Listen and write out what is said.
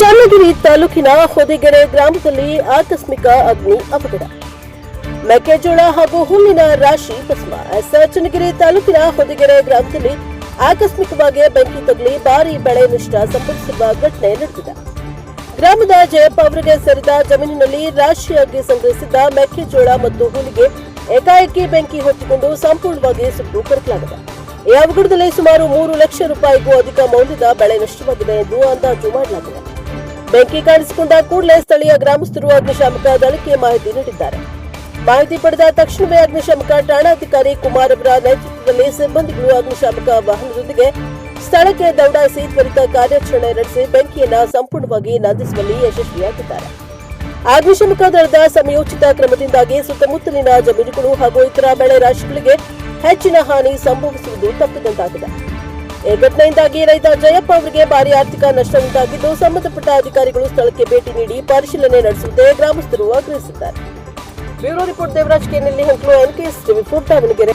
ಚನ್ನಗಿರಿ ತಾಲೂಕಿನ ಹೊದಿಗೆರೆ ಗ್ರಾಮದಲ್ಲಿ ಆಕಸ್ಮಿಕ ಅಗ್ನಿ ಅವಘಡ. ಮೆಕ್ಕೆಜೋಳ ಹಾಗೂ ಹುಲ್ಲಿನ ರಾಶಿ ಭಸ್ಮ. ಚನ್ನಗಿರಿ ತಾಲೂಕಿನ ಹೊದಿಗೆರೆ ಗ್ರಾಮದಲ್ಲಿ ಆಕಸ್ಮಿಕವಾಗಿ ಬೆಂಕಿ ತಗುಲಿ ಭಾರಿ ಬೆಳೆ ನಷ್ಟ ಸಂಭವಿಸಿರುವ ಘಟನೆ ನಡೆದಿದೆ. ಗ್ರಾಮದ ಜಯಪ್ಪ ಅವರಿಗೆ ಸೇರಿದ ಜಮೀನಿನಲ್ಲಿ ರಾಶಿಯಾಗಿ ಸಂಗ್ರಹಿಸಿದ್ದ ಮೆಕ್ಕೆಜೋಳ ಮತ್ತು ಹುಲಿಗೆ ಏಕಾಏಕಿ ಬೆಂಕಿ ಹೊತ್ತಿಕೊಂಡು ಸಂಪೂರ್ಣವಾಗಿ ಸುಟ್ಟು ಕರಕಲಾಗಿದೆ. ಈ ಅವಘಡದಲ್ಲಿ ಸುಮಾರು ಮೂರು ಲಕ್ಷ ರೂಪಾಯಿಗೂ ಅಧಿಕ ಮೌಲ್ಯದ ಬೆಳೆ ನಷ್ಟವಾಗಿದೆ ಎಂದು ಅಂದಾಜು ಮಾಡಲಾಗಿದೆ. ಬೆಂಕಿ ಕಾಣಿಸಿಕೊಂಡ ಕೂಡಲೇ ಸ್ಥಳೀಯ ಗ್ರಾಮಸ್ಥರು ಅಗ್ನಿಶಾಮಕ ದಳಕ್ಕೆ ಮಾಹಿತಿ ನೀಡಿದ್ದಾರೆ. ಮಾಹಿತಿ ಪಡೆದ ತಕ್ಷಣವೇ ಅಗ್ನಿಶಾಮಕ ಠಾಣಾಧಿಕಾರಿ ಕುಮಾರ್ ಅವರ ನೇತೃತ್ವದಲ್ಲಿ ಸಿಬ್ಬಂದಿಗಳು ಅಗ್ನಿಶಾಮಕ ವಾಹನದೊಂದಿಗೆ ಸ್ಥಳಕ್ಕೆ ದೌಡಾಯಿಸಿ ತ್ವರಿತ ಕಾರ್ಯಾಚರಣೆ ನಡೆಸಿ ಬೆಂಕಿಯನ್ನು ಸಂಪೂರ್ಣವಾಗಿ ನಂದಿಸುವಲ್ಲಿ ಯಶಸ್ವಿಯಾಗಿದ್ದಾರೆ. ಅಗ್ನಿಶಾಮಕ ದಳದ ಸಮಯೋಚಿತ ಕ್ರಮದಿಂದಾಗಿ ಸುತ್ತಮುತ್ತಲಿನ ಜಮೀನುಗಳು ಹಾಗೂ ಇತರ ಬೆಳೆ ರಾಶಿಗಳಿಗೆ ಹೆಚ್ಚಿನ ಹಾನಿ ಸಂಭವಿಸುವುದು ತಪ್ಪಿದಂತಾಗಿದೆ. ಈ ಘಟನೆಯಿಂದಾಗಿ ರೈತ ಜಯಪ್ಪ ಅವರಿಗೆ ಭಾರಿ ಆರ್ಥಿಕ ನಷ್ಟ ಉಂಟಾಗಿದ್ದು, ಸಂಬಂಧಪಟ್ಟ ಅಧಿಕಾರಿಗಳು ಸ್ಥಳಕ್ಕೆ ಭೇಟಿ ನೀಡಿ ಪರಿಶೀಲನೆ ನಡೆಸುವಂತೆ ಗ್ರಾಮಸ್ಥರು ಆಗ್ರಹಿಸಿದ್ದಾರೆ. ಬ್ಯೂರೋ ರಿಪೋರ್ಟ್ ದೇವರಾಜ್ ಕೆನಲ್ಲಿ ಹಂಕ್ಲು ಎನ್ಕೆಎಸ್ ಟಿವಿ ಫೋರ್ ದಾವಣಗೆರೆ